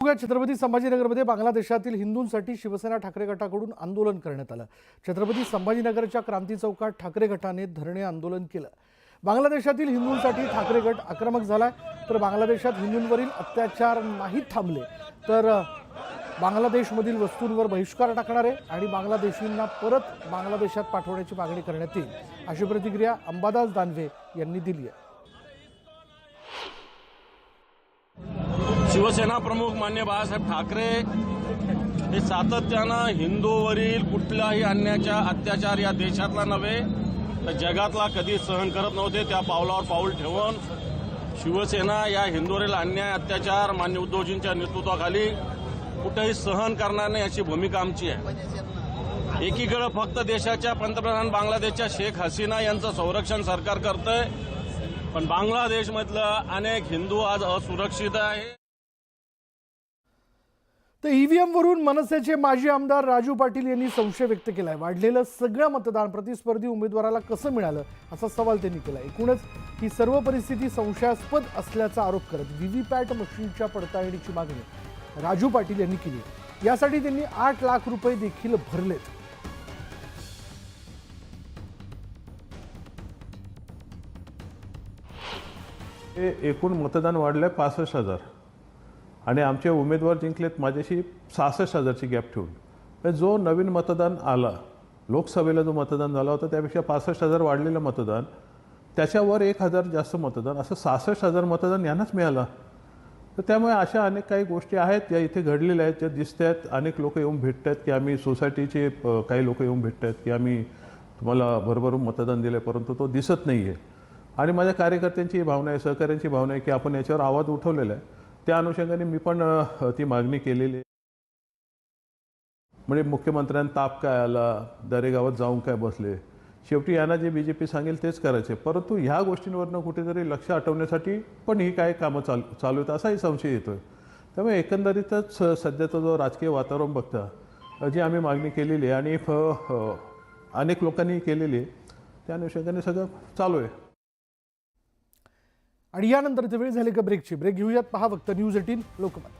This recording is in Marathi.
छत्रपती संभाजीनगरमध्ये बांगलादेशातील हिंदूंसाठी शिवसेना ठाकरे गटाकडून आंदोलन करण्यात आलं. छत्रपती संभाजीनगरच्या क्रांती चौकात ठाकरे गटाने धरणे आंदोलन केलं. बांगलादेशातील हिंदूंसाठी ठाकरे गट आक्रमक झालाय. तर बांगलादेशात हिंदूंवरील अत्याचार नाहीत थांबले. तर बांगलादेशमधील वस्तूंवर बहिष्कार टाकणारे आणि बांगलादेशींना परत बांगलादेशात पाठवण्याची मागणी करण्यात येईल अशी प्रतिक्रिया अंबादास दानवे यांनी दिली आहे. शिवसेना प्रमुख मान्य बाळासाहेब ठाकरे हे सातत्यानं हिंदूवरील कुठल्याही अन्याच्या अत्याचार या देशातला नव्हे तर जगातला कधी सहन करत नव्हते. त्या पावलावर पाऊल ठेवून शिवसेना या हिंदूवरील अन्याय अत्याचार मान्य उद्धवजींच्या नेतृत्वाखाली कुठेही सहन करणार नाही अशी भूमिका आमची आहे. एकीकडे फक्त देशाच्या पंतप्रधान बांगलादेशच्या शेख हसीना यांचं संरक्षण सरकार करतंय पण बांगलादेशमधलं अनेक हिंदू आज असुरक्षित आहे तर ईव्हीएम वरून मनसेचे माजी आमदार राजू पाटील यांनी संशय व्यक्त केलाय. वाढलेलं सगळं मतदान प्रतिस्पर्धी उमेदवाराला कसं मिळालं असा सवाल त्यांनी केला एकूणच ही सर्व परिस्थिती संशयास्पद असल्याचा आरोप करत व्हीव्हीपॅट मशीनच्या पडताळणीची मागणी राजू पाटील यांनी केली यासाठी त्यांनी आठ लाख रुपये देखील भरलेत. एकूण मतदान वाढलंय पासष्ट हजार. आणि आमचे उमेदवार जिंकलेत माझ्याशी सहासष्ट हजारची गॅप ठेवून. म्हणजे जो नवीन मतदान आला लोकसभेला जो मतदान झाला होता त्यापेक्षा पासष्ट हजार वाढलेलं मतदान त्याच्यावर एक हजार जास्त मतदान असं सहासष्ट हजार मतदान यांनाच मिळालं. तर त्यामुळे अशा अनेक काही गोष्टी आहेत ज्या इथे घडलेल्या आहेत ज्या दिसत आहेत. अनेक लोक येऊन भेटत आहेत की आम्ही सोसायटीचे काही लोक येऊन भेटत आहेत की आम्ही तुम्हाला भरभरून मतदान दिलं परंतु तो दिसत नाही आहे आणि माझ्या कार्यकर्त्यांची भावना आहे सहकाऱ्यांची भावना आहे की आपण याच्यावर आवाज उठवलेला आहे. त्या अनुषंगाने मी पण ती मागणी केलेली आहे. म्हणजे मुख्यमंत्र्यांना ताप काय आला? दरेगावात जाऊन काय बसले? शेवटी यांना जे बी जे पी सांगेल तेच करायचे. परंतु ह्या गोष्टींवरनं कुठेतरी लक्ष हटवण्यासाठी पण ही काय कामं चाल चालू आहेत असाही संशय येतोय. त्यामुळे एकंदरीतच सध्याचा जो राजकीय वातावरण बघता जी आम्ही मागणी केलेली आहे आणि फ- अनेक लोकांनी केलेली आहे त्या अनुषंगाने सगळं चालू आहे. आणि यानंतरची वेळ झाली का ब्रेकची. ब्रेक घेऊयात. पहा फक्त न्यूज एटीन लोकमत.